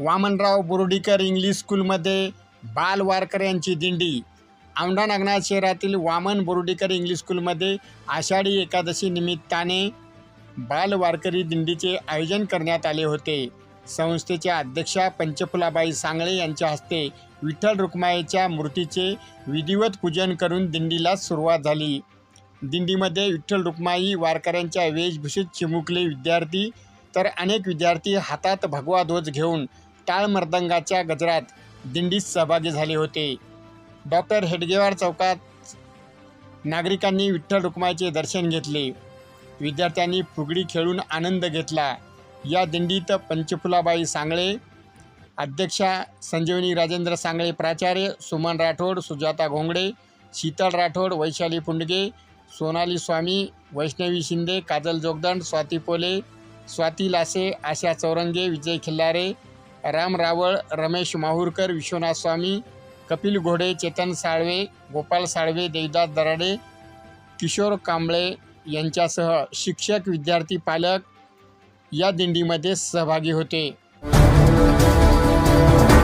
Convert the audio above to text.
Vamanrao Bordikar English स्कूलमध्ये बाल वारकर यांची दिंडी. औंढा नागनाथ शहरातील वामन बोर्डीकर इंग्लिश स्कूलमध्ये आषाढी एकादशी निमित्ताने बाल वारकरी दिंडीचे आयोजन करण्यात आले होते. संस्थेच्या अध्यक्षा पंचफुलाबाई सांगळे यांच्या हस्ते विठ्ठल रुक्माईच्या मूर्तीचे विधिवत पूजन करून दिंडीला सुरुवात झाली. दिंडीमध्ये विठ्ठल रुक्माई वारकऱ्यांच्या वेशभूषेत चिमुकले विद्यार्थी तर अनेक विद्यार्थी हातात भगवा ध्वज घेऊन टाळ मर्दंगाच्या गजरात दिंडीत सहभागी झाले होते. डॉक्टर हेडगेवार चौकात नागरिकांनी विठ्ठल रुक्माईचे दर्शन घेतले. विद्यार्थ्यांनी फुगडी खेळून आनंद घेतला. या दिंडीत पंचफुलाबाई सांगळे अध्यक्षा संजीवनी राजेंद्र सांगळे प्राचार्य सुमन राठोड सुजाता घोंगडे शीतल राठोड वैशाली पुंडगे सोनाली स्वामी वैष्णवी शिंदे काजल जोगदंड स्वाती पोले स्वाती लासे आशा चौरंगे विजय खिल्लारे राम रावळ रमेश माहूरकर विश्वनाथ स्वामी कपिल घोडे चेतन साळवे गोपाल साळवे देवदास दराडे किशोर कांबळे यांच्यासह शिक्षक विद्यार्थी पालक या दिंडीमध्ये सहभागी होते.